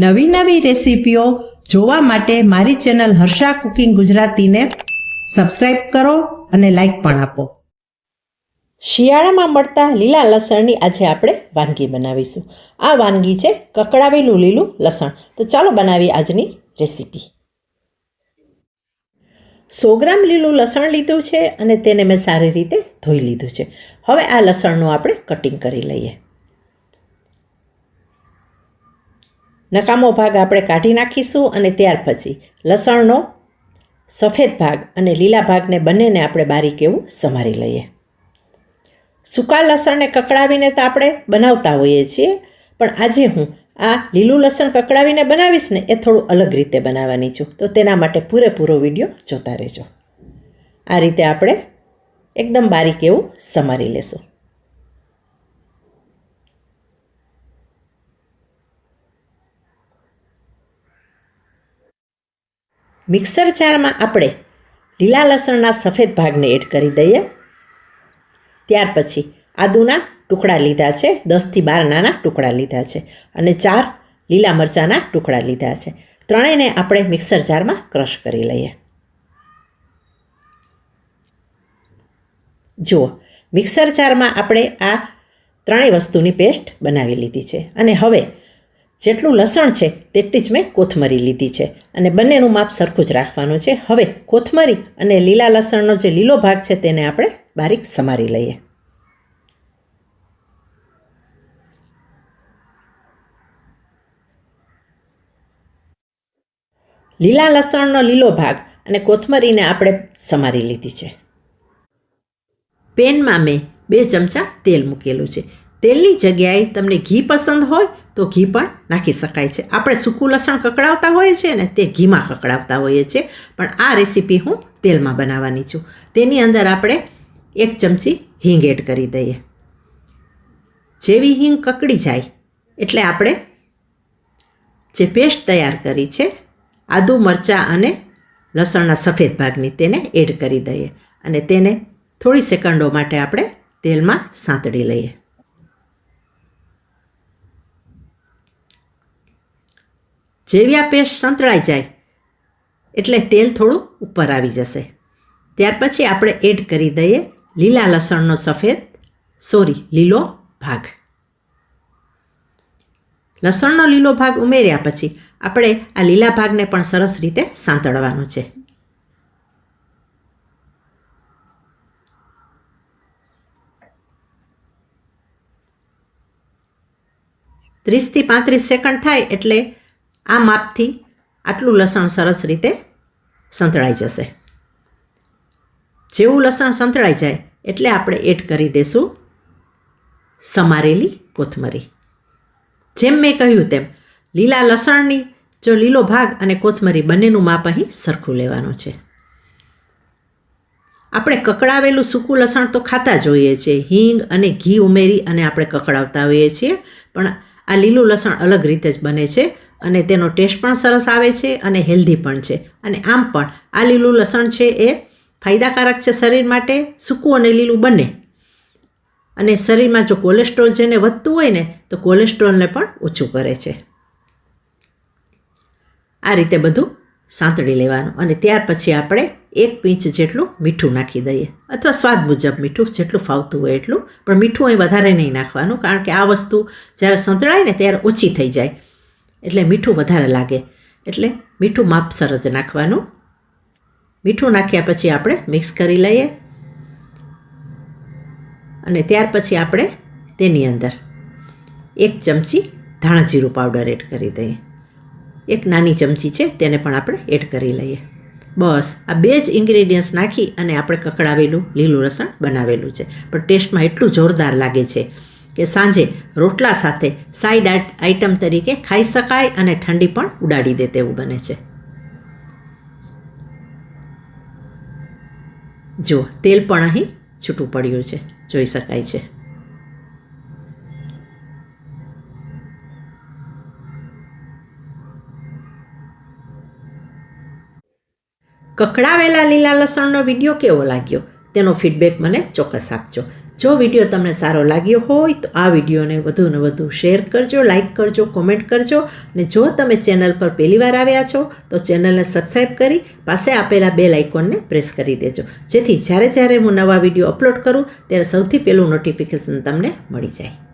નવી નવી રેસીપીઓ જોવા માટે મારી ચેનલ હર્ષા કુકિંગ ગુજરાતીને સબસ્ક્રાઈબ કરો અને લાઈક પણ આપો. શિયાળામાં મળતા લીલા લસણની આજે આપણે વાનગી બનાવીશું. આ વાનગી છે કકડાવેલું લીલું લસણ. તો ચાલો બનાવીએ આજની રેસીપી. સો ગ્રામ લીલું લસણ લીધું છે અને તેને મેં સારી રીતે ધોઈ લીધું છે. હવે આ લસણનું આપણે કટિંગ કરી લઈએ. નકામો ભાગ આપણે કાઢી નાખીશું અને ત્યાર પછી લસણનો સફેદ ભાગ અને લીલા ભાગને બંનેને આપણે બારીક એવું સમારી લઈએ. સૂકા લસણને કકડાવીને તો આપણે બનાવતા હોઈએ છીએ, પણ આજે હું આ લીલું લસણ કકડાવીને બનાવીશ ને એ થોડું અલગ રીતે બનાવવાની છું. તો તેના માટે પૂરેપૂરો વીડિયો જોતા રહેજો. આ રીતે આપણે એકદમ બારીક એવું સમારી લેશું. મિક્સર જારમાં આપણે લીલા લસણના સફેદ ભાગને એડ કરી દઈએ. ત્યાર પછી આદુના ટુકડા લીધા છે, દસથી બાર નાના ટુકડા લીધા છે અને ચાર લીલા મરચાંના ટુકડા લીધા છે. ત્રણેયને આપણે મિક્સર જારમાં ક્રશ કરી લઈએ. જુઓ, મિક્સર જારમાં આપણે આ ત્રણેય વસ્તુની પેસ્ટ બનાવી લીધી છે અને હવે જેટલું લસણ છે તેટલી જ મેં કોથમરી લીધી છે. અને બંનેનું માપ સરખું જ રાખવાનું છે. હવે કોથમરી અને લીલા લસણનો જે લીલો ભાગ છે તેને આપણે બારીક સમારી લઈએ. લીલા લસણનો લીલો ભાગ અને કોથમરીને આપણે સમારી લીધી છે. પેનમાં મેં બે ચમચા તેલ મૂકેલું છે. તેલની જગ્યાએ તમને ઘી પસંદ હોય તો ઘી પણ નાખી શકાય છે. આપણે સૂકું લસણ કકડાવતા હોઈએ છીએ ને તે ઘીમાં કકડાવતા હોઈએ છીએ. પણ આ રેસીપી હું તેલમાં બનાવવાની છું. તેની અંદર આપણે એક ચમચી હિંગ એડ કરી દઈએ. જેવી હિંગ કકડી જાય એટલે આપણે જે પેસ્ટ તૈયાર કરી છે, આદુ, મરચાં અને લસણના સફેદ ભાગની તેને એડ કરી દઈએ. અને તેને થોડી સેકન્ડો માટે આપણે તેલમાં સાંતળી લઈએ. જેવી આ પેસ્ટ સંતળાઈ જાય, એટલે તેલ થોડું ઉપર આવી જશે. ત્યાર પછી આપણે એડ કરી દઈએ લીલા લસણનો સફેદ, સોરી, લીલો ભાગ. લસણનો લીલો ભાગ ઉમેર્યા પછી આપણે આ લીલા ભાગને પણ સરસ રીતે સાંતળવાનો છે. ત્રીસથી પાંત્રીસ સેકન્ડ થાય એટલે આ માપથી આટલું લસણ સરસ રીતે સંતળાઈ જશે. જેવું લસણ સંતળાઈ જાય એટલે આપણે એડ કરી દઈશું સમારેલી કોથમરી. જેમ મેં કહ્યું તેમ, લીલા લસણની જો લીલો ભાગ અને કોથમરી બંનેનું માપ અહીં સરખું લેવાનું છે. આપણે કકડાવેલું સૂકું લસણ તો ખાતા જ હોઈએ છીએ. હિંગ અને ઘી ઉમેરી અને આપણે કકડાવતા હોઈએ છીએ. પણ આ લીલું લસણ અલગ રીતે જ બને છે. અને તેનો ટેસ્ટ પણ સરસ આવે છે અને હેલ્ધી પણ છે. અને આમ પણ આ લીલું લસણ છે એ ફાયદાકારક છે શરીર માટે, સૂકું અને લીલું બંને. અને શરીરમાં જો કોલેસ્ટ્રોલ જેને વધતું હોય ને, તો કોલેસ્ટ્રોલને પણ ઓછું કરે છે. આ રીતે બધું સાંતળી લેવાનું. અને ત્યાર પછી આપણે એક પીંચ જેટલું મીઠું નાખી દઈએ. અથવા સ્વાદ મુજબ મીઠું, જેટલું ફાવતું હોય એટલું. પણ મીઠું અહીં વધારે નહીં નાખવાનું, કારણ કે આ વસ્તુ જ્યારે સંતળાય ને, ત્યારે ઓછી થઈ જાય. એટલે મીઠું વધારે લાગે. એટલે મીઠું માપસર જ નાખવાનું. મીઠું નાખ્યા પછી આપણે મિક્સ કરી લઈએ. અને ત્યાર પછી આપણે તેની અંદર એક ચમચી ધાણા જીરું પાવડર એડ કરી દઈએ. એક નાની ચમચી છે, તેને પણ આપણે એડ કરી લઈએ. બસ, આ બે જ ઇન્ગ્રેડિયન્ટ્સ નાખી અને આપણે કકડાવેલું લીલું રસણ બનાવેલું છે. પણ ટેસ્ટમાં એટલું જોરદાર લાગે છે. કે સાંજે રોટલા સાથે સાઈડ આઇટમ તરીકે ખાઈ શકાય અને ઠંડી પણ ઉડાડી દે તેવું બને છે. જો, તેલ પણ અહીં છૂટું પડ્યું છે, જોઈ શકાય છે. કકડાવેલા લીલા લસણનો વીડિયો કેવો લાગ્યો? તેનો ફીડબેક મને ચોક્કસ આપજો. જો વીડિયો તમને સારો લાગ્યો હોય તો આ વિડીયોને વધુને વધુ શેર કરજો લાઇક કરજો કોમેન્ટ કરજો. અને જો તમે ચેનલ પર પહેલીવાર આવ્યા છો, તો ચેનલને સબસ્ક્રાઈબ કરી પાસે આપેલા બે આઇકોનને પ્રેસ કરી દેજો. જેથી જ્યારે જ્યારે હું નવા વીડિયો અપલોડ કરું, ત્યારે સૌથી પહેલું નોટિફિકેશન તમને મળી જાય.